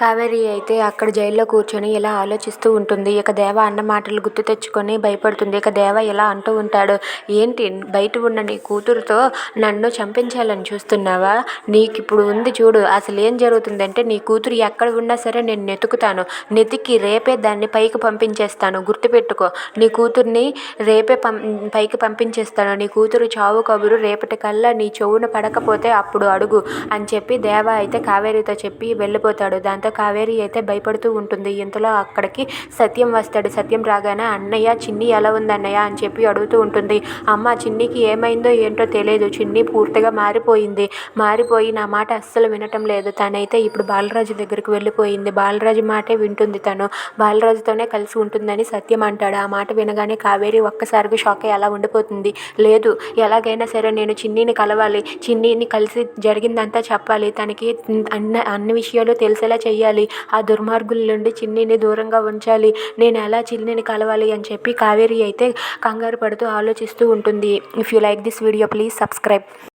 కావేరి అయితే అక్కడ జైల్లో కూర్చొని ఇలా ఆలోచిస్తూ ఉంటుంది. ఇక దేవ అన్న మాటలు గుర్తు తెచ్చుకొని భయపడుతుంది. ఇక దేవ ఇలా అంటూ ఉంటాడు. ఏంటి? బయట ఉన్న నీ కూతురుతో నన్ను చంపించాలని చూస్తున్నావా? నీకు ఇప్పుడు ఉంది చూడు. అసలు ఏం జరుగుతుందంటే నీ కూతురు ఎక్కడ ఉన్నా సరే నేను నెతుకుతాను నెతికి రేపే దాన్ని పైకి పంపించేస్తాను. గుర్తుపెట్టుకో. నీ కూతుర్ని రేపే పం పైకి పంపించేస్తాను. నీ కూతురు చావు కబురు రేపటి కల్లా నీ చెవున పడకపోతే అప్పుడు అడుగు అని చెప్పి దేవ అయితే కావేరితో చెప్పి వెళ్ళిపోతాడు. దాంతో కావేరి అయితే భయపడుతూ ఉంటుంది. ఇంతలో అక్కడికి సత్యం వస్తాడు. సత్యం రాగానే అన్నయ్య చిన్ని ఎలా ఉంది అన్నయ్య అని చెప్పి అడుగుతూ ఉంటుంది. అమ్మ చిన్నికి ఏమైందో ఏంటో తెలియదు చిన్ని పూర్తిగా మారిపోయింది. మారిపోయి నా మాట అస్సలు వినటం లేదు. తనైతే ఇప్పుడు బాలరాజు దగ్గరికి వెళ్ళిపోయింది. బాలరాజు మాటే వింటుంది తను. బాలరాజుతోనే కలిసి ఉంటుందని సత్యం అంటాడు. ఆ మాట వినగానే కావేరి ఒక్కసారిగా షాక్ అయ్యి అలా ఉండిపోతుంది. లేదు ఎలాగైనా సరే నేను చిన్నిని కలవాలి. చిన్నిని కలిసి జరిగిందంతా చెప్పాలి. తనకి అన్న అన్ని విషయాలు తెలిసేలా చెయ్యాలి. ఆ దుర్మార్గుల నుండి చిన్నిని దూరంగా ఉంచాలి. నేను ఎలా చిన్నిని కలవాలి అని చెప్పి కావేరి అయితే కంగారు పడుతూ ఆలోచిస్తూ ఉంటుంది. If you like this video please subscribe